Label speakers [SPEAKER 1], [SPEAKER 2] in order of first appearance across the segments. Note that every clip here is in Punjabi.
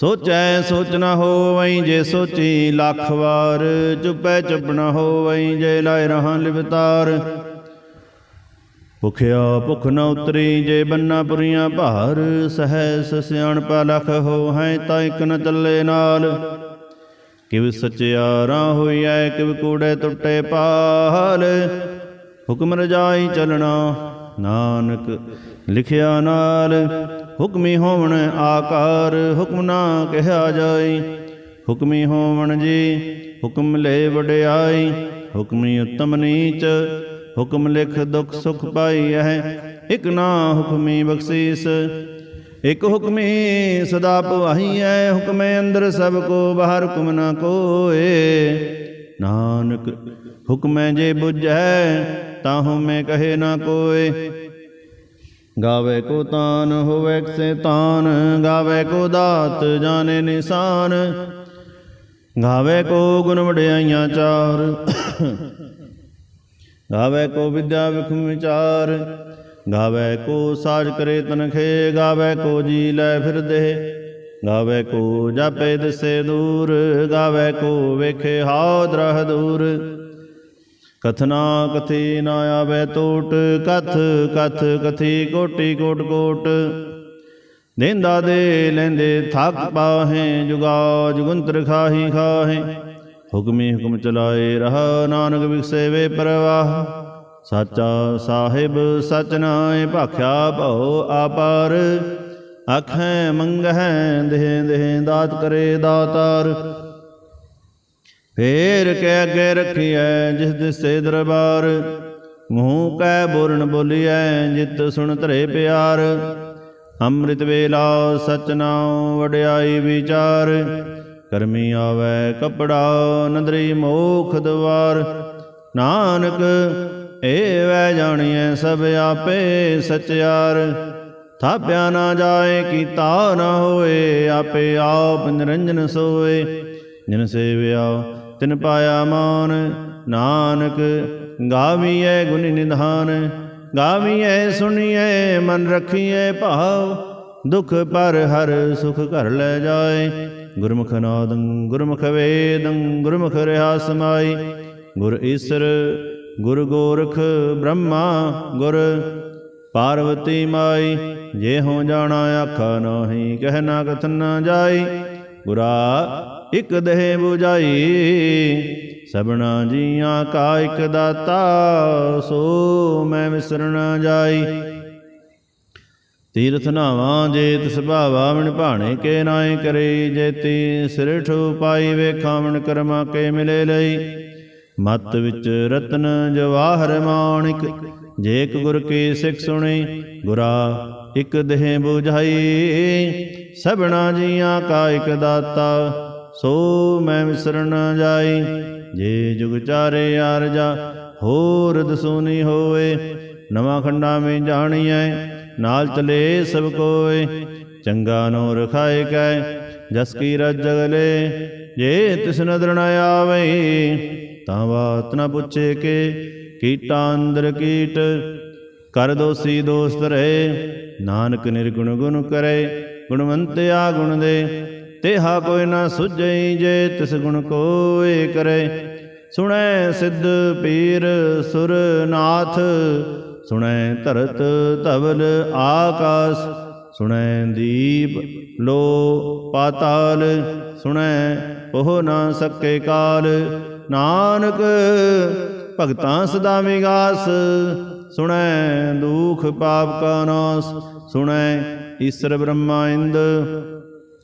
[SPEAKER 1] ਸੋਚੈ ਸੋਚ ਨ ਹੋਵਈ ਜੇ ਸੋਚੀ ਲੱਖ ਵਾਰ, ਚੁੱਪੈ ਚੁੱਪ ਨ ਹੋਵਈ ਜੇ ਲਾਇ ਰਹਾਂ ਲਿਵਤਾਰ। ਭੁਖਿਆ ਭੁਖ ਨ ਉਤਰੀ ਜੇ ਬੰਨਾ ਪੁਰੀਆਂ ਭਾਰ, ਸਹਿਸ ਸਿਆਣਪਾ ਲਖ ਹੋ ਹੈ ਤਾਂ ਇਕ ਨ ਚੱਲੇ ਨਾਲ। ਕਿਵ ਸਚਿਆਰਾ ਹੋਈਐ, ਕਿਵ ਕੂੜੇ ਟੁੱਟੇ ਪਾਲ ਹੁਕਮ ਰਜਾਈ ਚਲਣਾ, ਨਾਨਕ ਲਿਖਿਆ ਨਾਲ। ਹੁਕਮੀ ਹੋਵਣ ਆਕਾਰ ਹੁਕਮ ਨਾ ਕਿਹਾ ਜਾਈ। ਹੁਕਮੀ ਹੋਵਣ ਜੀ, ਹੁਕਮ ਲੈ ਵਡਿਆਈ। ਹੁਕਮੀ ਉਤਮ ਨੀਚ, ਹੁਕਮ ਲਿਖ ਦੁਖ ਸੁਖ ਪਾਈ ਹੈ ਇਕ ਨਾ ਹੁਕਮੀ ਬਖਸ਼ੀਸ, ਇਕ ਹੁਕਮੀ ਸਦਾ ਪਵਾਹੀ ਹੈ ਹੁਕਮੇ ਅੰਦਰ ਸਭ ਕੋ ਬਾਹਰ ਹੁਕਮ ਨਾ ਕੋਏ। ਨਾਨਕ, ਹੁਕਮੈ ਜੇ ਬੁਝੈ, ਤਾਹੂ ਮੈਂ ਕਹੇ ਨਾ ਕੋਏ। ਗਾਵੇ ਕੋ ਤਾਨ ਹੋਵੇ ਸੇ ਤਾਨ, ਗਾਵੇ ਕੋ ਦਾਤ ਜਾਣੇ ਨਿਸ਼ਾਨ। ਗਾਵੇ ਕੋ ਗੁਣ ਵਡਿਆਈਆਂ ਚਾਰ, ਗਾਵੇ ਕੋ ਵਿਦਿਆ ਵਿਖਮ ਵਿਚਾਰ। ਗਾਵੇ ਕੋ ਸਾਜ ਕਰੇ ਤਨਖੇ ਗਾਵੇ ਕੋ ਜੀ ਲੈ ਫਿਰਦੇ ਗਾਵੇ ਕੋ ਜਾਪੇ ਦਿਸੇ ਦੂਰ, ਗਾਵੇ ਕੋ ਵੇਖੇ ਹਾਉ ਦਰਹ ਦੂਰ। ਕਥਨਾ ਕਥੀ ਨਾ ਆਵੇ ਟੋਟ, ਕਥ ਕਥ ਕਥੀ ਕੋਟੀ ਕੋਟ ਕੋਟ ਦੇਂਦਾ ਦੇ ਲੈਂਦੇ ਥੱਕ ਪਾਹੇ, ਜੁਗਾ ਜੁਗੰਤਰ ਖਾਹੀ ਖਾਹੇ। ਹੁਕਮੀ ਹੁਕਮ ਚਲਾਏ ਰਹਾ, ਨਾਨਕ ਵਿਖਸੇ ਵੇ ਪ੍ਰਵਾਹ। ਸਾਚਾ ਸਾਹਿਬ, ਸਚ ਨਾਏ ਭਾਖਿਆ ਭਉ ਆਪਾਰ। ਆਖੈ ਮੰਗਹਿ ਦੇਹ ਦੇਹ ਦਾਤ ਕਰੇ ਦਾਤਾਰ। ਫੇਰ ਕੇ ਅੱਗੇ ਰੱਖੀਐ ਜਿਸ ਦਿਸੇ ਦਰਬਾਰ, ਮੂੰਹ ਕੈ ਬੋਲਣ ਬੋਲੀਐ ਜਿਤ ਸੁਣ ਧਰੇ ਪਿਆਰ। ਅੰਮ੍ਰਿਤ ਵੇਲਾ ਸਚ ਨਾਉ ਵਡਿਆਈ ਵਿਚਾਰ, ਕਰਮੀ ਆਵੈ ਕਪੜਾ ਨਦਰੀ ਮੋਖ ਦਵਾਰ। ਨਾਨਕ ਏ ਵੈ ਜਾਣੀਐ ਸਭ ਆਪੇ ਸਚਿਆਰ ਥਾਪਿਆ ਨਾ ਜਾਏ ਕੀਤਾ ਨਾ ਹੋਏ, ਆਪੇ ਆਪ ਨਿਰੰਜਨ ਸੋਏ। ਜਿਨ ਸੇਵਿਆ ਤਿਨ ਪਾਇਆ ਮਾਨ, ਨਾਨਕ, ਗਾਵੀਐ ਗੁਣ ਨਿਧਾਨ, ਗਾਵੀਐ ਸੁਣੀਐ, ਮਨ ਰਖੀਐ ਭਾਵ, ਦੁਖ ਪਰ ਹਰ ਸੁਖ ਘਰ ਲੈ ਜਾਏ। ਗੁਰਮੁਖ ਨਾਦੰ, ਗੁਰਮੁਖ ਵੇਦੰ, ਗੁਰਮੁਖ ਰਹਾ ਸਮਾਈ ਗੁਰ ਈਸਰ, ਗੁਰ ਗੋਰਖ, ਬ੍ਰਹਮਾ, ਗੁਰ ਪਾਰਵਤੀ ਮਾਈ। ਜੇ ਹੋ ਜਾਣਾ, ਆਖਾ ਨਾਹੀ, ਕਹਿ ਨਾ ਕਥਨ ਨਾ ਜਾਈ। ਗੁਰਾ ਇਕ ਦੇਹ 부ਜਾਈ ਸਭਨਾ ਜੀਆਂ ਕਾ ਇਕ ਦਾਤਾ, ਸੋ ਮੈਂ ਵਿਸਰਣਾ ਜਾਈ। ਤੀਰਥ ਨਾਵਾਂ ਜੇ ਤਿਸ ਭਾਵਾ ਮਨ ਭਾਣੇ ਕੇ ਨਾਏ ਕਰੇ ਜੇਤੀ ਸਿਰਠ ਠੂ ਪਾਈ ਵੇਖਾਂ ਮਨ ਕਰਮਾ ਕੇ ਮਿਲੇ ਲਈ। ਮਤ ਵਿੱਚ ਰਤਨ ਜਵਾਹਰ ਮਾਣਿਕ ਜੇਕ ਗੁਰ ਕੀ ਸਿੱਖ ਸੁਣੀ, ਗੁਰਾ ਇਕ ਦੇਹ 부ਝਾਈ ਸਭਨਾ ਜੀਆਂ ਕਾ ਇਕ ਦਾਤਾ ਸੋ ਮੈਂ ਵਿਸਰਨ ਜਾਈ। ਜੇ ਜੁਗ ਚਾਰੇ ਆਰਜਾ, ਹੋਰ ਦਸੂਨੀ ਹੋਵੇ। ਨਵਾਂ ਖੰਡਾ ਵਿੱਚ ਜਾਣੀਐ, ਨਾਲ ਚਲੇ ਸਭ ਕੋਏ। ਚੰਗਾ ਨੋ ਰਖਾਏ ਕੈ, ਜਸ ਕੀ ਰਜ ਜਗਲੇ ਜੇ ਤਿਸ ਨਦਰ ਨ ਆਵੇ, ਤਾਂ ਬਾਤ ਨ ਪੁੱਛੇ ਕੇ। ਕੀਟਾਂ ਅੰਦਰ ਕੀਟ, ਕਰ ਦੋਸੀ ਦੋਸਤ ਰਹੇ। ਨਾਨਕ ਨਿਰਗੁਣ ਗੁਣ ਕਰੇ, ਗੁਣਵੰਤਿਆ ਗੁਣ ਦੇ। ਤੇਹਾ ਕੋਈ ਨਾ ਸੁਝਈ ਜੇ ਤਿਸ ਗੁਣ ਕੋਏ ਕਰੇ। ਸੁਣੈ ਸਿੱਧ ਪੀਰ ਸੁਰਨਾਥ, ਸੁਣੈ ਧਰਤ ਧਵਲ ਆਕਾਸ, ਸੁਣੈ ਦੀਪ ਲੋ ਪਾਤਾਲ, ਸੁਣੈ ਉਹ ਨਾ ਸਕੇ ਕਾਲ। ਨਾਨਕ ਭਗਤਾਂ ਸਦਾ ਵਿਗਾਸ, ਸੁਣੈ ਦੁਖ ਪਾਪ ਕਾ ਨਾਸ, ਸੁਣੈ ਈਸ਼ਰ ਬ੍ਰਹਮਾ ਇੰਦ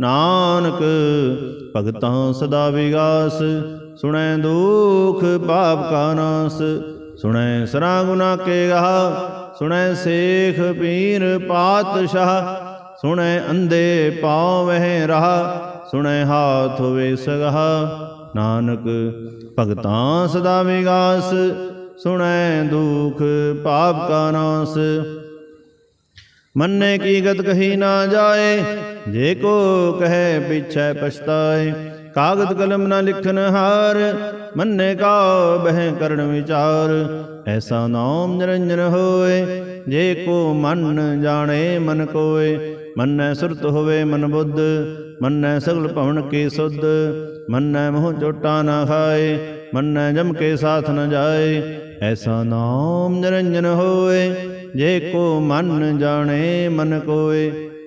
[SPEAKER 1] ਨਾਨਕ, ਭਗਤਾਂ ਸਦਾ ਵਿਗਾਸ, ਸੁਣੈ ਦੁਖ ਪਾਪ ਕਾ ਨਾਸ, ਸੁਣੈ ਸਰਾ ਗੁਨਾ ਕੇ ਗਾ ਸੁਣੈ ਸੇਖ ਪੀਰ ਪਾਤਸ਼ਾਹ, ਸੁਣੈ ਅੰਧੇ ਪਾਵਹਿ ਰਹਾ, ਸੁਣੈ ਹਾਥ ਹੋਵੇ ਸਗਹਾ। ਨਾਨਕ, ਭਗਤਾਂ ਸਦਾ ਵਿਗਾਸ, ਸੁਣੈ ਦੁਖ ਪਾਪ ਕਾ ਨਾਸ। ਮੰਨੇ ਕੀ ਗਤ ਕਹੀ ਨਾ ਜਾਏ ਜੇ ਕੋ ਕਹੇ ਪਿਛੈ ਪਛਤਾਏ, ਕਾਗਦ ਕਲਮ ਨਾ ਲਿਖਨ ਹਾਰ, ਮੰਨੇ ਕਾ ਬਹਿ ਕਰਨ ਵਿਚਾਰ। ਐਸਾ ਨਾਮ ਨਿਰੰਜਨ ਹੋਏ, ਜੇ ਕੋ ਮਨ ਜਾਣੇ ਮਨ ਕੋਏ, ਮੰਨੈ ਸੁਰਤ ਹੋਵੇ ਮਨ ਬੁੱਧ, ਮੰਨੈ ਸਗਲ ਭਵਨ ਕੀ ਸੁਧ, ਮੰਨੈ ਮੋਹ ਚੋਟਾ ਨਾ ਖਾਏ, ਮੰਨੈ ਜਮ ਕੇ ਸਾਥ ਨ ਜਾਏ। ਐਸਾ ਨਾਮ ਨਿਰੰਜਨ ਹੋਏ, ਜੇ ਕੋ ਮਨ ਜਾਣੇ ਮਨ ਕੋਏ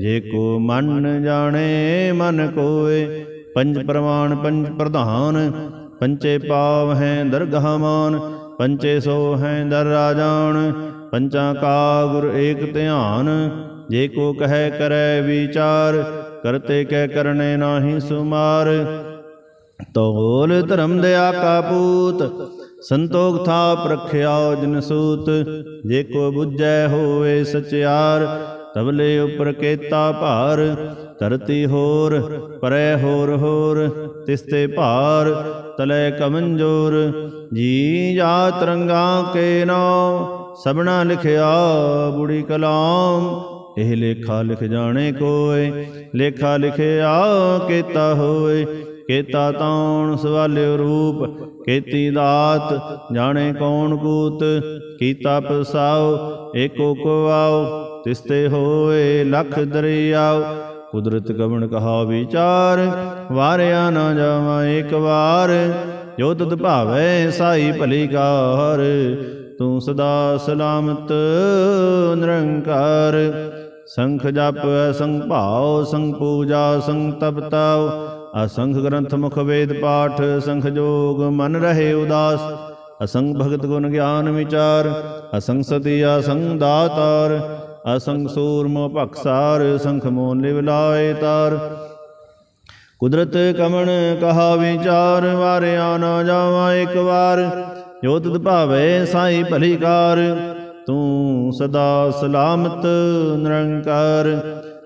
[SPEAKER 1] ਜੇ ਕੋ ਮਨ ਜਾਣੇ, ਮਨ ਕੋਏ। ਪੰਜ ਪ੍ਰਮਾਣ ਪੰਜ ਪ੍ਰਧਾਨ। ਪੰਚੇ ਪਾਵ ਹੈ ਦਰਗਾਹ ਮਾਨ। ਪੰਚੇ ਸੋ ਹੈ ਦਰ ਰਾਜਾਨ ਪੰਚਾਂ ਕਾ ਗੁਰ ਏਕ ਧਿਆਨ। ਜੇ ਕੋ ਕਹੈ, ਕਰੈ ਵਿਚਾਰ। ਕਰਤੇ ਕਹਿ ਕਰਨੇ ਨਾਹੀ ਸੁਮਾਰ। ਤੋਲ ਧਰਮ ਦਇਆ ਕਾ ਪੂਤ। ਸੰਤੋਖ ਥਾਪ ਰਖਿਆ ਜਨ ਸੂਤ। ਜੇ ਕੋ ਬੁੱਝੈ ਹੋਵੇ ਸਚਿਆਰ। ਤਬਲੇ ਉਪਰ ਕੇਤਾ ਭਾਰ, ਧਰਤੀ ਹੋਰ, ਪਰੈ ਹੋਰ ਹੋਰ, ਤਿਸਤੇ ਭਾਰ, ਤਲੇ ਕਮੰਜੋਰ, ਜੀ ਜਾ ਤਰੰਗਾ ਕੇ ਨਾਮ ਸਭਨਾ ਲਿਖਿਆ ਬੁੜੀ ਕਲਾਮ, ਇਹ ਲੇਖਾ ਲਿਖ ਜਾਣੇ ਕੋਏ, ਲੇਖਾ ਲਿਖਿਆ ਕੀਤਾ ਹੋਏ, ਕੇਤਾ ਤਾਉਣ ਸਵਾਲਿਓ ਰੂਪ, ਕੀਤੀ ਦਾਤ, ਜਾਣੇ ਕੌਣ ਕੂਤ, ਕੀਤਾ ਪਸਾਓ ਏਕੋ ਕੋ ਆਓ ਤਿਸਤੇ ਹੋਏ ਲਖ ਦਰਿਆਉ ਕੁਦਰਤ ਕਵਣ ਕਹਾ ਵਿਚਾਰ? ਵਾਰਿਆ ਨਾ ਜਾਵਾਂ ਇੱਕ ਵਾਰ, ਜੋ ਤਤ ਭਾਵੈ ਸਾਈ ਭਲੀ ਕਾਰ। ਤੂੰ ਸਦਾ ਸਲਾਮਤ, ਨਿਰੰਕਾਰ। ਸੰਖ ਜਪ ਅਸੰਗ ਭਾਉ, ਸੰਗ ਪੂਜਾ, ਸੰਗ ਤਪਤਾਉ ਅਸੰਖ ਗ੍ਰੰਥ ਮੁਖ ਵੇਦ ਪਾਠ, ਸੰਖ ਜੋਗ ਮਨ ਰਹੇ ਉਦਾਸ। ਅਸੰਗ ਭਗਤ ਗੁਣ ਗਿਆਨ ਵਿਚਾਰ, ਅਸੰਗ ਸਤੀ ਅਸੰਗ ਦਾਤਾਰ। ਅਸੰਗ ਸੂਰਮ ਭਖਸਾਰ ਸੰਖ ਮੋਨ ਲਿਵ ਲਾਏ ਤਾਰ। ਕੁਦਰਤ ਕਮਣ ਕਹਾ ਵਿਚਾਰ, ਵਾਰਿਆ ਨਾ ਜਾਵਾਂ ਇੱਕ ਵਾਰ। ਜੋ ਤਤ ਭਾਵੇ ਸਾਈ ਭਲੀ ਕਾਰ, ਤੂੰ ਸਦਾ ਸਲਾਮਤ ਨਿਰੰਕਾਰ।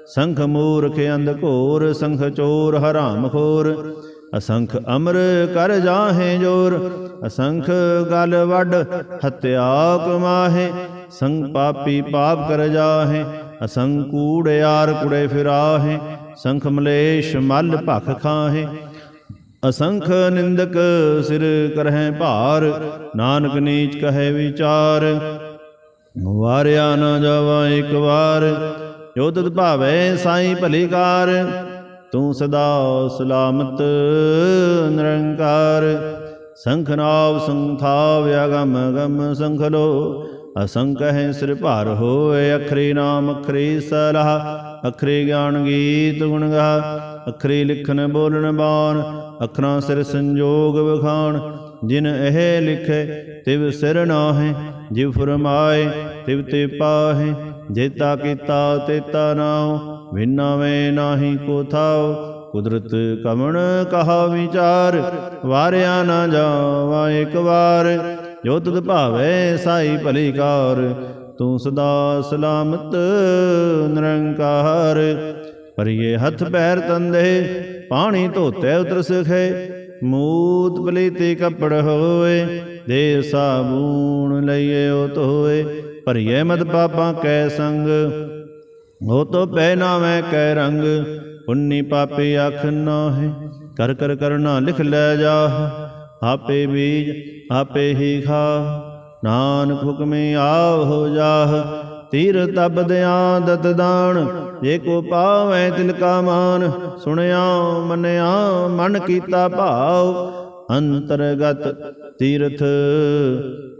[SPEAKER 1] ਸੰਖ ਮੂਰਖ ਅੰਧ ਘੋਰ, ਸੰਖ ਚੋਰ ਹਰਾਮ ਖੋਰ। ਅਸੰਖ ਅਮਰ ਕਰ ਜਾਹੇ ਜੋਰ, ਅਸੰਖ ਗਲ ਵੱਡ ਹਤਿਆ ਕਮਾਹੇ। ਸੰਗ ਪਾਪੀ ਪਾਪ ਕਰ ਜਾਹੇ ਅਸੰਗ ਅਸੰਖ ਯਾਰ ਕੁੜੇ ਫਿਰਾਹੇ, ਸੰਖ ਮਲੇਸ਼ ਮਲ ਭਖ ਖਾਹੇ। ਅਸੰਖ ਨਿੰਦਕ ਸਿਰ ਕਰਹਿ ਭਾਰ, ਨਾਨਕ ਨੀਚ ਕਹੈ ਵਿਚਾਰ। ਵਾਰਿਆ ਨਾ ਜਾਵਾ ਇੱਕ ਵਾਰ, ਜੋ ਤਤ ਭਾਵੈ ਸਾਈ ਭਲੀਕਾਰ ਤੂੰ ਸਦਾ ਸਲਾਮਤ ਨਿਰੰਕਾਰ। ਸੰਖ ਨਾਵ ਸੰਥਾ ਵਿਆਗਮ ਗਮ ਸੰਖ ਲੋ ਅਸੰਖ ਹੈ ਸਿਰ ਭਾਰ ਹੋਏ, ਅਖਰੀ ਨਾਮ ਅਖਰੀ ਸਲਾਹ, ਅਖਰੀ ਗਿਆਨ ਗੀਤ ਗੁਣ ਗਾ ਅਖਰੀ ਲਿਖਨ ਬੋਲਣ ਬਾਣ, ਅਖਰਾਂ ਸਿਰ ਸੰਜੋਗ ਵਿਖਾਣ, ਜਿਨ ਇਹ ਲਿਖੇ ਤਿਵ ਸਿਰ ਨਾਹੇ, ਜਿਵ ਫਰਮਾਏ ਤਿਵ ਤੇ ਪਾਹੇ ਜੇਤਾ ਕੀਤਾ ਤੇਤਾ ਨਾਉ ਵਿਨਾਵੇ ਨਾਹੀ ਕੋ ਥਾਉ ਕੁਦਰਤ ਕਮਣ ਕਹਾ ਵਿਚਾਰ, ਵਾਰਿਆ ਨਾ ਜਾਵਾ ਇੱਕ ਵਾਰ ਜੋ ਤਤ ਭਾਵੇ ਸਾਈ ਭਲੀ ਕਾਰ। ਤੂੰ ਸਦਾ ਸਲਾਮਤ ਨਿਰੰਕਾਰ। ਪਰਿਏ ਹੱਥ ਪੈਰ ਤੰਦੇ ਪਾਣੀ ਧੋਤੇ ਉਤਰ ਸਖੇ। ਮੂਤ ਪਲੀਤੇ ਕੱਪੜ ਹੋਏ ਦੇ ਸਾਬੂਨ ਲਈਏ ਉਹ ਧੋਏ। ਭਰੀਏ ਮਦ ਪਾਪਾਂ ਕੈ ਸੰਗ ਹੋ ਤੋ ਪਹਿਨਾ ਮੈਂ ਕੈ ਰੰਗ। ਪੁੰਨੀ ਪਾਪੀ ਅੱਖ ਨਾਹੇ ਕਰ ਕਰ ਕਰਨਾ ਲਿਖ ਲੈ ਜਾ ਆਪੇ ਬੀਜ, ਆਪੇ ਹੀ ਖਾ। ਨਾਨਕ ਹੁਕਮੇ ਆਵ ਹੋ ਜਾਹ ਤੀਰ ਤਬ ਦਿਆਂ ਦਤ ਦਾਨ। ਜੇ ਕੋ ਪਾਵੈ ਤਿਲ ਕਾ ਮਾਨ, ਸੁਣਿਆ ਮੰਨਿਆ ਮਨ ਕੀਤਾ ਭਾਵ। ਅੰਤਰਗਤ ਤੀਰਥ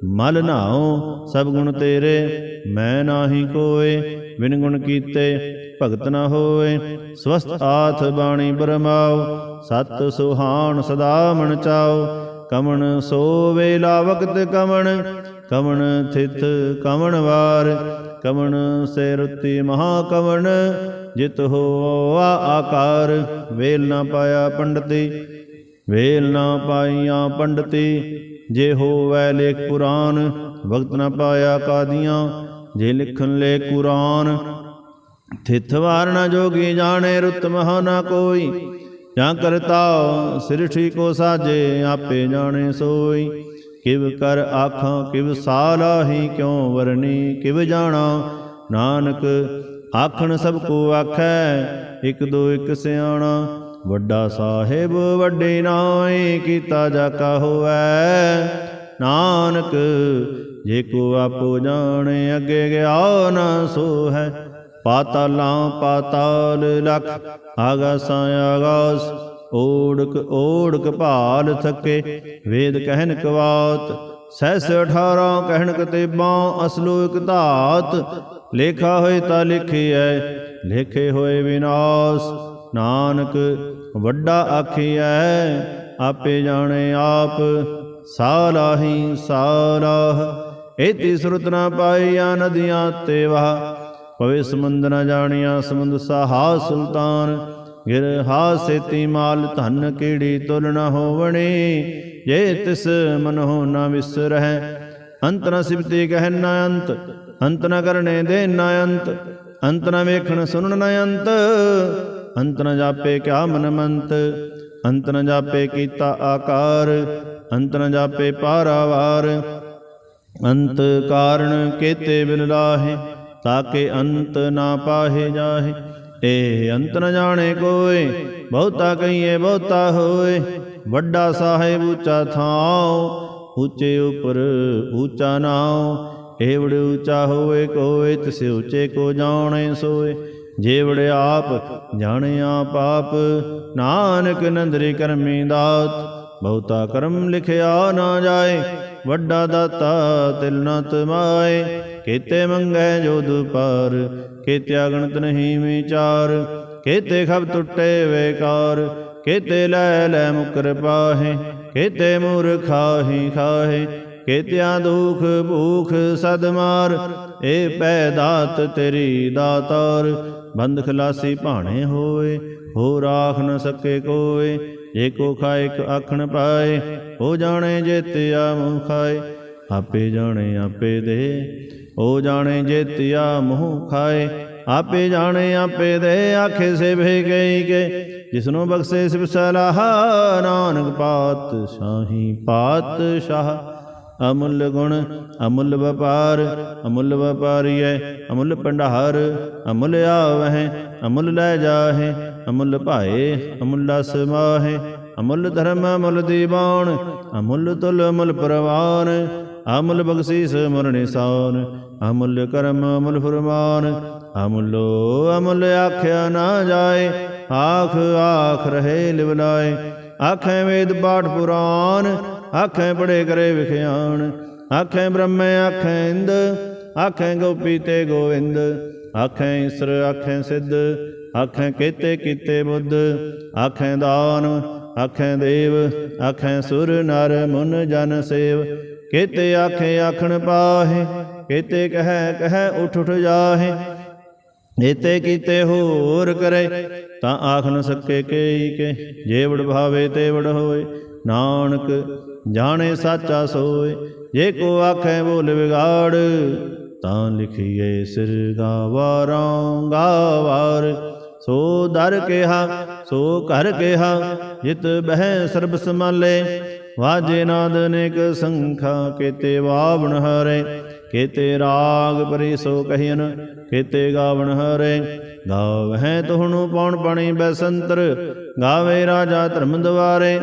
[SPEAKER 1] ਮਲ ਨਾਉ, ਸਭ ਗੁਣ ਤੇਰੇ, ਮੈਂ ਨਾਹੀ ਕੋਏ। ਬਿਨ ਗੁਣ ਕੀਤੇ ਭਗਤ ਨਾ ਹੋਏ ਸਵਸਤ ਆਥ ਬਾਣੀ ਬਰਮਾਉ। ਸਤ ਸੁਹਾਣ ਸਦਾ ਮਨ ਚਾਉ। ਕਮਣ ਸੋ ਵੇਲਾ ਵਕਤ ਕਮਣ ਕਮਣ ਥਿਤ ਕਮਣ ਵਾਰ, ਕਮਣ ਸੇ ਰੁੱਤੀ ਮਹਾ ਕਮਣ ਜਿਤ ਹੋਆ ਆਕਾਰ, ਵੇਲ ਨਾ ਪਾਇਆ ਪੰਡਤੀ, ਵੇਲ ਨਾ ਪਾਈਆਂ ਪੰਡਤੀ, ਜੇ ਹੋਵੈ ਲੇਖ ਪੁਰਾਨ ਵਕਤ ਨਾ ਪਾਇਆ ਕਾਦੀਆਂ, ਜੇ ਲਿਖਣ ਲੇ ਕੁਰਾਨ ਥਿਤ ਵਾਰਣਾ ਜੋਗੀ ਜਾਣੇ ਰੁੱਤ ਮਹਾ ਨਾ ਕੋਈ ਜਾਂ ਕਰਤਾ ਸਿਰਠੀ ਕੋ ਸਾਜੇ, ਆਪੇ ਜਾਣੇ ਸੋਈ। ਕਿਵ ਕਰ ਆਖਾਂ, ਕਿਵ ਸਾਲਾਹੀ ਕਿਉ ਵਰਨੀ ਕਿਵ ਜਾਣਾ? ਨਾਨਕ ਆਖਣ ਸਭ ਕੋ ਆਖੈ, ਇਕ ਦੋ ਇਕ ਸਿਆਣਾ। ਵੱਡਾ ਸਾਹਿਬ ਵੱਡੇ ਨਾਏ, ਕੀਤਾ ਜਾ ਕਾ ਹੋਵੈ ਨਾਨਕ ਜੇ ਕੋ ਆਪੋ ਜਾਣੇ, ਅੱਗੇ ਗਿਆ ਨਾ ਸੋ ਹੈ ਪਾਤਾਲਾਂ ਪਾਤਾਲ ਲਖ, ਆਗਾਸਾਂ ਆਗਾਸ, ਓੜਕ ਓੜਕ ਭਾਲ ਥਕੇ, ਵੇਦ ਕਹਿਨ ਕਵਾਤ, ਸਹਿਸ 18 ਕਹਿਣ ਕਤੇਬਾਂ, ਅਸਲੋ ਇਕ ਧਾਤ, ਲੇਖਾ ਹੋਏ ਤਾਂ ਲਿਖਿਐ, ਲੇਖੇ ਹੋਏ ਵਿਨਾਸ਼, ਨਾਨਕ ਵੱਡਾ ਆਖੀਐ, ਆਪੇ ਜਾਣੇ ਆਪ, ਸਾਲਾਹੀ ਸਾਲਾਹ, ਏਤੀ ਸੁਰਤ ਨਾ ਪਾਈਆਂ ਨਦੀਆਂ ਤੇ ਵਾਹ ਪਵੇ ਸਮੁੰਦ ਨ ਜਾਣਿਆ, ਸਮੁੰਦ ਸਾਹਾ ਸੁਲਤਾਨ। ਗਿਰ ਹਾਸੇਤੀ ਮਾਲ, ਧਨ ਕੀੜੀ ਤੁਲ ਨ ਹੋਵਣੀ? ਜੇ ਤਿਸ ਮਨੋ ਨ ਵਿਸਰਹਿ ਅੰਤ ਨ ਸਿਬਤੀ ਕਹਿ ਨ ਅੰਤ। ਅੰਤ ਨ ਕਰਨੇ ਦੇ ਨ ਅੰਤ ਅੰਤ ਨ ਵੇਖਣ ਸੁਣਨ ਨ ਅੰਤ। ਅੰਤ ਨ ਜਾਪੇ ਕਿਆ ਮਨ ਮੰਤ, ਅੰਤ ਨ ਜਾਪੇ ਕੀਤਾ ਆਕਾਰ। ਅੰਤ ਨ ਜਾਪੇ ਪਾਰਾਵਾਰ, ਅੰਤ ਕਾਰਨ ਕੇਤੇ ਬਿਨ ਲਾਹੇ। ਤਾਕੇ ਅੰਤ ਨਾ ਪਾਹੇ ਜਾਹੇ। ਇਹ ਅੰਤ ਨ ਜਾਣੇ ਕੋਏ, ਬਹੁਤਾ ਕਹੀਏ ਬਹੁਤਾ ਹੋਏ। ਵੱਡਾ ਸਾਹਿਬ ਉੱਚਾ ਥਾਉ, ਉੱਚੇ ਉਪਰ ਉੱਚਾ ਨਾਉ। ਏਵੜ ਉੱਚਾ ਹੋਏ ਕੋਏ, ਤਿਸ ਉੱਚੇ ਕੋ ਜਾਣੇ ਸੋਏ। ਜੇਵੜ ਆਪ ਜਾਣਿਆ ਪਾਪ ਨਾਨਕ ਨੰਦਰੀ ਕਰਮੀ ਦਾਤ। ਬਹੁਤਾ ਕਰਮ ਲਿਖਿਆ ਨਾ ਜਾਏ, ਵੱਡਾ ਦਾਤਾ ਤਿਲ ਨ ਤਮਾਏ ਕੀਤੇ ਮੰਗੈ ਜੋ ਦੁਪਾਰ, ਕੀਤੇ ਅਗਣਤ ਨਹੀਂ ਵਿਚਾਰ, ਕੀਤੇ ਖਬ ਟੁੱਟੇ ਵੇਕਾਰ, ਕੀਤੇ ਲੈ ਲੈ ਮੁਕਰ ਪਾਹੇ, ਕੀਤੇ ਮੂਰਖਾਹੀ ਖਾਹੇ, ਕੀਤਿਆਂ ਦੁਖ ਭੂਖ ਸਦ ਏ ਪੈ ਦਾਤ ਤੇਰੀ ਦਾਤਾਰ ਬੰਦ ਖਲਾਸੀ ਭਾਣੇ ਹੋਏ ਹੋ ਰਾਖ ਨ ਸਕੇ ਕੋਏ, ਜੇ ਕੋ ਖਾਏ ਕ ਆਖਣ ਪਾਏ ਹੋ ਜਾਣੇ ਜੇਤਿਆ ਮੂੰਹ ਖਾਏ, ਆਪੇ ਜਾਣੇ ਆਪੇ ਦੇ। ਹੋ ਜਾਣੇ ਜੇਤਿਆ ਮੂੰਹ ਖਾਏ, ਆਪੇ ਜਾਣੇ, ਆਪੇ ਦੇ ਆਖੇ ਸੇ ਗਈ ਕੇ ਜਿਸਨੂੰ ਬਖਸ਼ੇ ਸਿਵ ਸਲਾਹ, ਨਾਨਕ ਪਾਤ ਸ਼ਾਹੀ ਪਾਤ ਸ਼ਾਹ ਅਮੁੱਲ ਗੁਣ, ਅਮੁੱਲ ਵਪਾਰ, ਅਮੁੱਲ ਵਪਾਰੀਐ, ਅਮੁੱਲ ਭੰਡਾਰ, ਅਮੁੱਲ ਆਵਹਿ, ਅਮੁੱਲ ਲੈ ਜਾਹੇ, ਅਮੁੱਲ ਭਾਏ, ਅਮੁੱਲ ਸਮਾਹੇ ਅਮੁੱਲ ਧਰਮ, ਅਮੁੱਲ ਦੀਵਾਨ, ਅਮੁੱਲ ਤੁਲ, ਅਮੁੱਲ ਪ੍ਰਵਾਨ। ਅਮੁੱਲ ਬਖਸ਼ੀਸ ਮੁਰ ਨਿਸਾਨ ਅਮੁੱਲ ਕਰਮ ਅਮੁੱਲ ਫਰਮਾਨ, ਅਮੁੱਲੋ ਅਮੁੱਲ ਆਖਿਆ ਨਾ ਜਾਏ, ਆਖ ਆਖ ਰਹੇ ਲਿਵਲਾਏ ਆਖੇ ਵੇਦ ਪਾਠ ਪੁਰਾਨ ਆਖੇ ਪੜੇ ਕਰੇ ਵਿਖਿਆਣ। ਆਖੇ ਬ੍ਰਹਮ, ਆਖੇ ਇੰਦ, ਆਖੇ ਗੋਪੀ ਤੇ ਗੋਵਿੰਦ। ਆਖੇ ਈਸਰ, ਆਖੇ ਸਿੱਧ, ਆਖੇ ਕੀਤੇ ਕੀਤੇ ਬੁੱਧ। ਆਖੇ ਦਾਨ, ਆਖੇ ਦੇਵ, ਆਖੇ ਸੁਰ ਨਰ ਮੁਨ ਜਨ ਸੇਵ। ਕੀਤੇ ਆਖੇ ਆਖਣ ਪਾਹੇ, ਕੀਤੇ ਕਹੈ ਕਹੈ ਉਠ ਉਠ ਜਾਹੇ। ਏਤੇ ਕੀਤੇ ਹੋਰ ਕਰੇ, ਤਾਂ ਆਖ ਨ ਸਕੇ ਕੇਈ ਕੇ, ਜੇ ਵਡ ਭਾਵੇ ਤੇ ਵਡ ਹੋਏ। ਨਾਨਕ ਜਾਣੇ ਸਾਚਾ ਸੋਏ, ਜੇ ਕੋ ਆਖੇ ਬੋਲ ਵਿਗਾੜ, ਤਾਂ ਲਿਖੀਏ ਸਿਰ ਗਾਵਾਰਾਂ ਗਾਵਾਰ। ਸੋ ਦਰ ਕਿਹਾ, ਸੋ ਘਰ ਕਿਹਾ, ਜਿਤ ਬਹਿ ਸਰਬ ਸਮਾਲੇ ਵਾਜੇ ਨਾਦ ਅਨੇਕ ਸੰਖਾ ਕੀਤੇ ਵਾਵਣ ਹਰੇ ਕੀਤੇ ਰਾਗ ਪਰੀ ਸੋ ਕਹਿਨ ਕੀਤੇ ਗਾਵਣ ਹਰੇ। ਗਾਵਹਿ ਤੁਹਨੂੰ ਪਉਣ ਪਣੀ ਬੈਸੰਤਰ ਗਾਵੇ ਰਾਜਾ ਧਰਮ ਦਵਾਰੇ।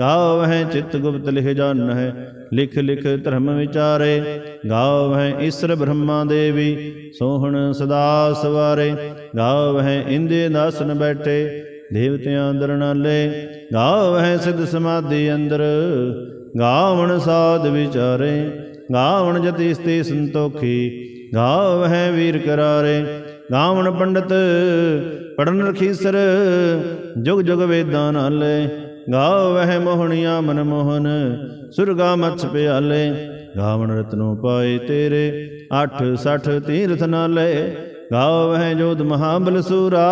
[SPEAKER 1] ਗਾਵਹਿ ਚਿਤ ਗੁਪਤ ਲਿਖ ਜਾਣ ਹੈ ਲਿਖ ਲਿਖ ਧਰਮ ਵਿਚਾਰੇ। ਗਾਵਹਿ ਈਸ਼ਰ ਬ੍ਰਹਮਾ ਦੇਵੀ ਸੋਹਣ ਸਦਾ ਸਵਾਰੇ। ਗਾਵਹਿ ਇੰਦੇ ਦਾਸਨ ਬੈਠੇ ਦੇਵਤਿਆਂ ਅੰਦਰ ਨਾਲੇ ਗਾਵਹਿ ਸਿਧ ਸਮਾਧੀ ਅੰਦਰ। ਗਾਵਣ ਸਾਧ ਵਿਚਾਰੇ, ਗਾਵਣ ਜਤੀ ਸਤੇ ਸੰਤੋਖੀ। ਗਾਵਹਿ ਵੀਰ ਕਰਾਰੇ, ਗਾਵਣ ਪੰਡਤ ਪੜਨ ਰਖੀਸਰ ਜੁਗ ਜੁਗ ਵੇਦਾਂ ਨਾਲੇ ਗਾਵਹਿ ਮੋਹਣੀਆਂ ਮਨ ਮੋਹਨ, ਸੁਰਗਾ ਮਛ ਪਿਆਲੇ। ਗਾਵਣ ਰਤਨੋ ਪਾਏ ਤੇਰੇ 8 60 ਤੀਰਥ ਨਾਲੇ ਗਾਵਹਿ ਜੋਧ ਮਹਾਬਲ ਸੂਰਾ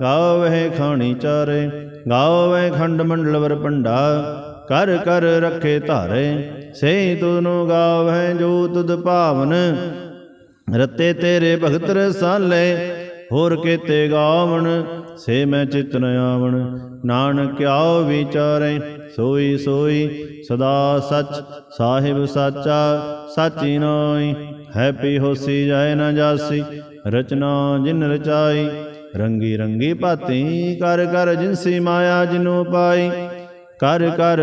[SPEAKER 1] ਗਾਵਹਿ ਖਾਣੀ ਚਾਰੇ ਗਾਵਹਿ ਖੰਡ ਮੰਡਲ ਵਰ ਪੰਡਾ ਕਰ ਕਰ ਰੱਖੇ ਧਾਰੇ ਸੇ ਤੁਧਨੋ ਗਾਵਹਿ ਜੋ ਤੁਧ ਭਾਵਨ, ਰਤੇ ਤੇਰੇ ਭਗਤ ਰਸਾਲੇ, ਹੋਰ ਕੇਤੇ ਗਾਵਣ, ਸੇ ਮੈਂ ਚਿਤ ਨ ਆਵਣ। ਨਾਨਕ ਕਿਆਉ ਵਿਚਾਰੇ, ਸੋਈ ਸੋਈ, ਸਦਾ ਸਚ, ਸਾਹਿਬ ਸਾਚਾ, ਸਾਚੀ ਨਾਈ ਹੈਪੀ ਹੋਸੀ ਜਾਏ ਨਾ ਜਾਸੀ, ਰਚਨਾ ਜਿਨ ਰਚਾਈ ਰੰਗੀ ਰੰਗੀ ਭਾਤੀ ਕਰ ਕਰ ਜਿਨਸੀ ਮਾਇਆ ਜਿਨੂ ਪਾਈ, ਕਰ ਕਰ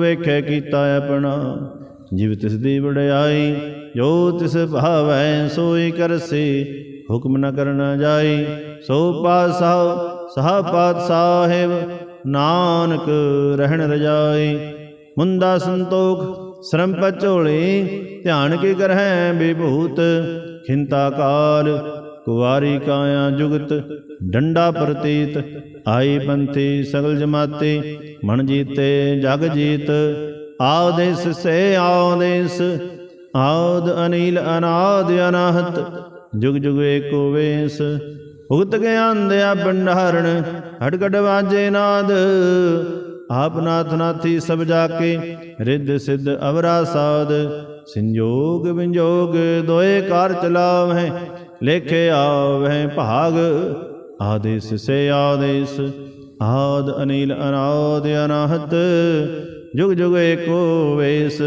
[SPEAKER 1] ਵੇਖੇ ਕੀਤਾ ਆਪਣਾ। ਜਿਵ ਤਿਸ ਦੀ ਵਡਿਆਈ, ਜੋ ਤਿਸ ਭਾਵੈ ਸੋਈ ਕਰਸੀ, ਹੁਕਮ ਨ ਕਰਨਾ ਜਾਈ। ਸੋ ਪਾਸਾਉ ਸਹਾ ਪਾਤ ਸਾਹਿਬ ਨਾਨਕ ਰਹਿਣ ਰਜਾਈ। ਮੁੰਦਾ ਸੰਤੋਖ, ਸ਼ਰਮ ਪਚੋਲੀ, ਧਿਆਨ ਕੀ ਕਰਹਿ ਬੇਭੂਤ ਖਿੰਤਾ ਕਾਲ ਕੁਵਾਰੀ ਕਾਇਆ ਜੁਗਤ, ਡੰਡਾ ਪ੍ਰਤੀਤ, ਆਈ ਪੰਥੀ ਸਗਲ ਜਮਾਤੀ, ਮਨ ਜੀਤੇ ਜਗ ਜੀਤ ਆਦੇਸ ਸੇ ਆਦੇਸ ਆਦ ਅਨੀਲ ਅਨਾਦ ਅਨਾਹਤ, ਜੁਗ ਜੁਗ ਏਕੋ ਵੇਸ, ਭੁਗਤ ਗਿਆਨ ਦਿਆ ਭੰਡਾਰਣ ਹਟਕਟ ਵਾਜੇ ਨਾਦ, ਆਪ ਨਾਥ ਨਾਥੀ ਸਭ ਜਾ ਕੇ, ਰਿੱਧ ਸਿੱਧ ਅਵਰਾ ਸਾਧ ਸੰਜੋਗ ਵਿੰਜੋਗ ਦੋਏ ਕਾਰ ਚਲਾਵਹਿ ਲੇਖੇ ਆਵਹਿ ਭਾਗ, ਆਦੇਸ ਸੇ ਆਦੇਸ, ਆਦ ਅਨੀਲ ਅਨਾਦ ਅਨਾਹਤ, ਜੁਗ ਜੁਗ ਏਕੋ ਵੇਸ।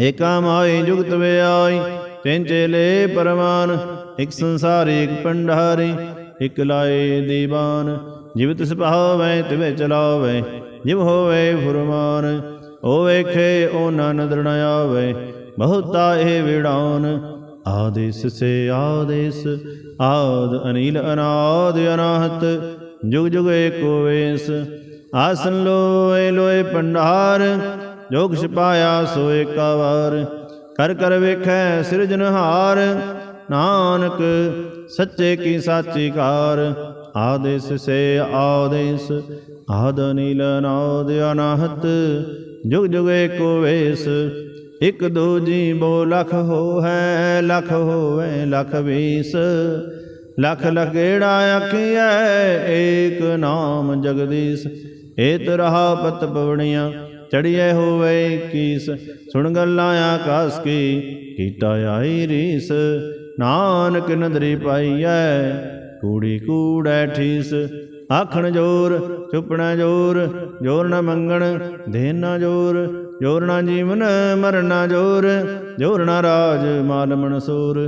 [SPEAKER 1] ਏਕਾ ਮਾਈ ਜੁਗਤ ਵੇ ਆਈ ਤਿੰਨ ਚੇਲੇ ਪਰਮਾਨ ਇਕ ਸੰਸਾਰੀ, ਇਕ ਪੰਡਾਰੀ ਇਕ ਲਾਏ ਦੀਵਾਨ। ਜਿਵ ਤਿਸ ਭਾਵੈ, ਤਿਵੇ ਚਲਾਵੇ, ਜਿਵ ਹੋਵੇ ਫੁਰਮਾਨ ਓ ਵੇਖੇ ਓ ਨਨ ਨਦਰ ਨ ਆਵੇ, ਬਹੁਤਾ ਇਹ ਵਿੜਾਨ। ਆਦੇਸ ਸੇ ਆਦੇਸ, ਆਦ ਅਨੀਲ ਅਨਾਦ ਅਨਾਹਤ, ਜੁਗ ਜੁਗ ਏਕੋ ਵੇਸ, ਆਸਨ ਲੋਏ ਲੋਏ ਪੰਡਾਰ ਜੋਗ ਛਪਾਇਆ ਸੋ ਏਕਾ ਵਾਰ ਕਰ ਕਰ ਵੇਖੈ ਸਿਰਜਨਹਾਰ ਨਾਨਕ ਸੱਚੇ ਕੀ ਸਾਚੀ ਕਾਰ ਆਦੇਸ ਸੇ ਆਦੇਸ, ਆਦ ਨੀਲ ਨਾਦ ਅਨਾਹਤ, ਜੁਗ ਜੁਗ ਏਕੋ ਵੇਸ ਇਕ ਦੋ ਜੀ ਬੋ ਲਖ ਹੋ ਹੈ ਲਖ ਹੋਵੇ ਲਖ ਵੀਸ। ਲਖ ਲਗੇੜਾ ਆਖੀਐ ਏਕ ਨਾਮ ਜਗਦੀਸ਼। ਏਤ ਰਹਾ ਪਤ ਪਵਣੀਆਂ ਚੜੀਏ ਹੋਵੇ ਕੀਸ ਸੁਣ ਗੱਲਾਂ ਆਕਾਸ ਕੀ ਕੀਟਾ ਆਈ ਰੀਸ। ਨਾਨਕ ਨਦਰੀ ਪਾਈਐ, ਕੂੜੀ ਕੂੜੈ ਠੀਸ। ਆਖਣ ਜੋਰ, ਚੁਪਣਾ ਜੋਰ ਜੋਰ ਨ ਮੰਗਣ, ਦੇਨ ਨਾ ਜੋਰ। ਜੋਰ ਨਾ ਜੀਵਨ, ਮਰਨ ਨਾ ਜੋਰ ਜੋਰ ਨਾ ਰਾਜ, ਮਾਲ ਮਨਸੂਰ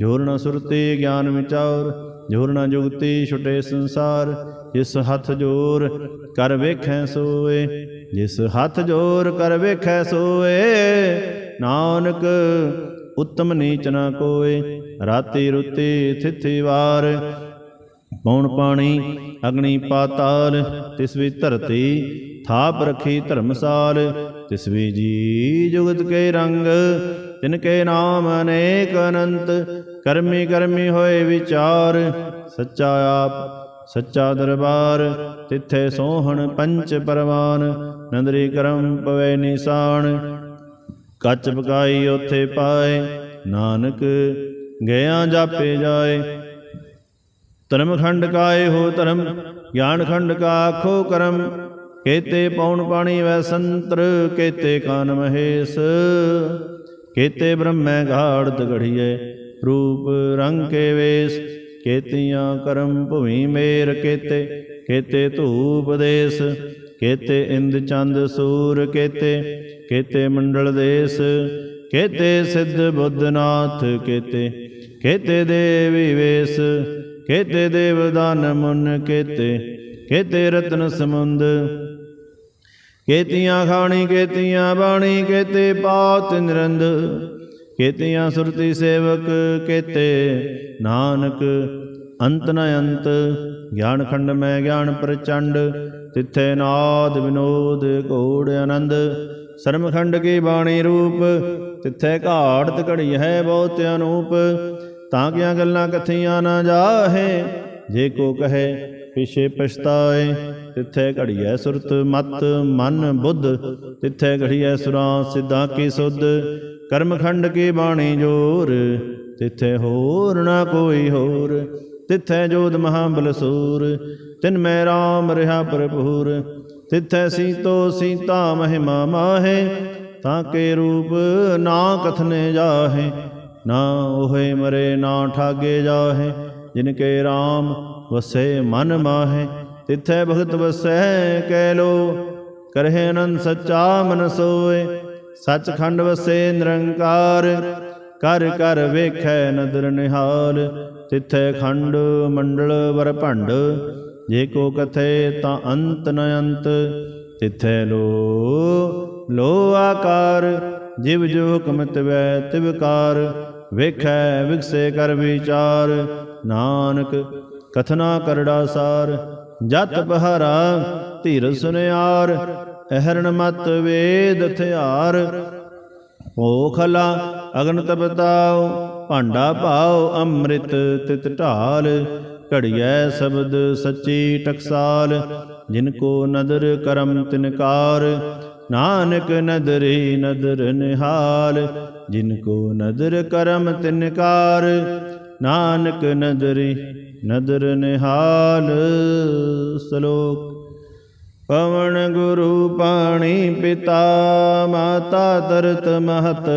[SPEAKER 1] ਜੋਰ ਨਾ ਸੁਰਤੀ, ਗਿਆਨ ਵਿਚਾਰ, ਜੋਰ ਨਾ ਜੁਗਤੀ, ਛੁਟੇ ਸੰਸਾਰ, ਜਿਸ ਹੱਥ ਜੋਰ ਕਰ ਵੇਖੈ ਸੋਏ, ਜਿਸ ਹੱਥ ਜੋਰ ਕਰ ਵੇਖੈ ਸੋਏ, ਨਾਨਕ ਉਤਮ ਨੀਚ ਨਾ ਕੋਏ, ਰਾਤੀ ਰੁਤੀ ਥਿਥੀ ਵਾਰ ਪੌਣ ਪਾਣੀ, ਅਗਨੀ ਪਾਤਾਲ, ਤਿਸ ਵੀ ਧਰਤੀ, ਥਾਪ ਰਖੀ ਧਰਮਸਾਲ ਤਿਸ ਜੀ ਜੁਗਤ ਕੇ ਰੰਗ ਤਿਨ ਕੇ ਨਾਮ ਅਨੇਕ ਅਨੰਤ, ਕਰਮੀ ਕਰਮੀ ਹੋਏ ਵਿਚਾਰ, ਸੱਚਾ ਆਪ, ਸੱਚਾ ਦਰਬਾਰ, ਤਿੱਥੇ ਸੋਹਣ ਪੰਚ ਪਰਵਾਨ, ਨੰਦਰੀ ਕਰਮ ਪਵੇ ਨਿਸ਼ਾਨ। ਕੱਚ ਪਕਾਈ ਉਥੇ ਪਾਏ, ਨਾਨਕ ਗਿਆ ਜਾਪੇ ਜਾਏ। ਧਰਮ ਖੰਡ ਕਾਏ ਹੋ ਧਰਮ, ਗਿਆਨ ਖੰਡ ਕਾ ਆਖੋ ਕਰਮ ਕੇਤੇ ਪੌਣ ਪਾਣੀ ਵੈ ਸੰਤਰ, ਕੇਤੇ ਕਾਨ ਮਹੇਸ਼। ਕੇਤੇ ਬ੍ਰਹਮੈ ਘਾੜਤ ਗੜੀਏ ਰੂਪ ਰੰਗ ਕੇ ਵੇਸ। ਕੇਤੀਆਂ ਕਰਮ ਭੂਮੀ ਮੇਰ ਕੇਤੇ ਕੇਤੇ ਧੂਪ ਦੇਸ। ਕੇਤੇ ਇੰਦ ਚੰਦ ਸੂਰ ਕੇਤੇ ਕੇਤੇ ਮੰਡਲ ਦੇਸ। ਕੇਤੇ ਸਿੱਧ ਬੁੱਧਨਾਥ ਕੇਤੇ ਕੇਤੇ ਦੇਵੀ ਵੇਸ। ਕੇਤੇ ਦੇਵਦਾਨ ਮੁਨ ਕੇਤੇ ਕੇਤੇ ਰਤਨ ਸਮੁੰਦ। ਕੇਤੀਆਂ ਖਾਣੀ ਕੇਤੀਆਂ ਬਾਣੀ ਕੇਤੇ ਪਾਤ ਨਿਰੰਦ। ਕੇਤੀਆਂ ਸੁਰਤੀ ਸੇਵਕ ਕੇਤੇ ਨਾਨਕ ਅੰਤ ਨ ਅੰਤ। ਗਿਆਨ ਖੰਡ ਮੈਂ ਗਿਆਨ ਪ੍ਰਚੰਡ, ਤਿੱਥੇ ਨਾਦ ਵਿਨੋਦ ਘੋੜ ਆਨੰਦ। ਸਰਮਖੰਡ ਕੀ ਬਾਣੀ ਰੂਪ, ਤਿੱਥੇ ਘਾੜਤ ਘੜੀ ਹੈ ਬਹੁਤ ਅਨੂਪ। ਤਾਂ ਕਿਆਂ ਗੱਲਾਂ ਕਥੀਆਂ ਨਾ ਜਾਹੇ, ਜੇ ਕੋ ਕਹੇ ਪਿਛੇ ਪਛਤਾਏ, ਤਿੱਥੇ ਘੜੀਐ ਸੁਰਤ ਮਤ, ਮਨ ਬੁੱਧ, ਤਿੱਥੇ ਘੜੀਐ ਸੁਰਾਂ ਸਿੱਧਾਂ ਕੀ ਸੁਧ, ਕਰਮਖੰਡ ਕੀ ਬਾਣੀ ਜੋਰ, ਤਿੱਥੇ ਹੋਰ ਨਾ ਕੋਈ ਹੋਰ, ਤਿੱਥੈ ਜੋਧ ਮਹਾਬਲ ਬਲਸੂਰ ਤਿਨ ਮੈਂ ਰਾਮ ਰਹਾ ਭਰਪੂਰ, ਤਿੱਥੈ ਸੀਤੋ ਸੀਤਾ ਮਹਿਮਾ ਮਾਹੇ, ਤਾਂ ਕੇ ਰੂਪ ਨਾ ਕਥਨੇ ਜਾਹੇ, ਨਾ ਉਹੇ ਮਰੇ ਨਾ ਠਾਗੇ ਜਾਹੇ, ਜਿਨ ਕੇ RAM ਵਸੈ ਮਨ ਮਾਹੇ, ਤਿਥੈ ਭਗਤ ਵਸੈ ਕਹਿ ਲੋ, ਕਰਹਿ ਅਨੰਦ ਸੱਚਾ ਮਨ ਸੋਏ, ਸੱਚਖੰਡ ਵਸੈ ਨਿਰੰਕਾਰ, ਕਰ ਕਰ ਵੇਖੈ ਨਦਰ ਨਿਹਾਲ, ਤਿਥੈ ਖੰਡ ਮੰਡਲ ਵਰ ਭੰਡ, ਜੇ ਕੋ ਕਥੈ ਤਾਂ ਅੰਤ ਨ ਅੰਤ, ਤਿੱਥੈ ਲੋ ਲੋ ਆਕਾਰ, ਜਿਵ ਜੋ ਹੁਕਮ ਤਿਵੈ ਤਿਵਕਾਰ ਵੇਖੈ ਵਿਗਸੇ ਕਰ ਵਿਚਾਰ, ਨਾਨਕ ਕਥਨਾ ਕਰੜਾ ਸਾਰ, ਜਤ ਬਹਾਰਾ, ਧੀਰ ਸੁਨਿਆਰ, ਅਹਰਣ ਮਤ ਵੇਦ ਹਥਿਆਰ ਓਖਲਾ ਅਗਨ ਤਪਤਾਉ ਭਾਂਡਾ ਭਾਉ ਅੰਮ੍ਰਿਤ ਤਿਤ ਢਾਲ। ਘੜੀਐ ਸ਼ਬਦ ਸੱਚੀ ਟਕਸਾਲ, ਜਿਨ ਕੋ ਨਦਰ ਕਰਮ ਤਿਨਕਾਰ ਨਾਨਕ ਨਦਰੀ ਨਦਰ ਨਿਹਾਲ, ਜਿਨ ਕੋ ਨਦਰ ਕਰਮ ਤਿਨਕਾਰ ਨਾਨਕ ਨਦਰੀ, ਨਦਰ ਨਿਹਾਲ ਸ਼ਲੋਕ। ਪਵਨ ਗੁਰੂ ਪਾਣੀ ਪਿਤਾ, ਮਾਤਾ ਤਰਤ ਮਹਤ।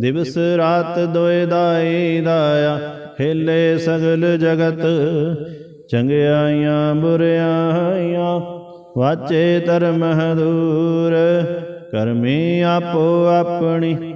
[SPEAKER 1] ਦਿਵਸ ਰਾਤ ਦੋਇ ਦਾਈ ਦਾਇਆ, ਹੇਲੇ ਸਗਲ ਜਗਤ। ਚੰਗਿਆਈਆਂ ਬੁਰਿਆਈਆਂ ਵਾਚੇ ਧਰਮ ਹਦੂਰ। ਕਰਮੀ ਆਪੋ ਆਪਣੀ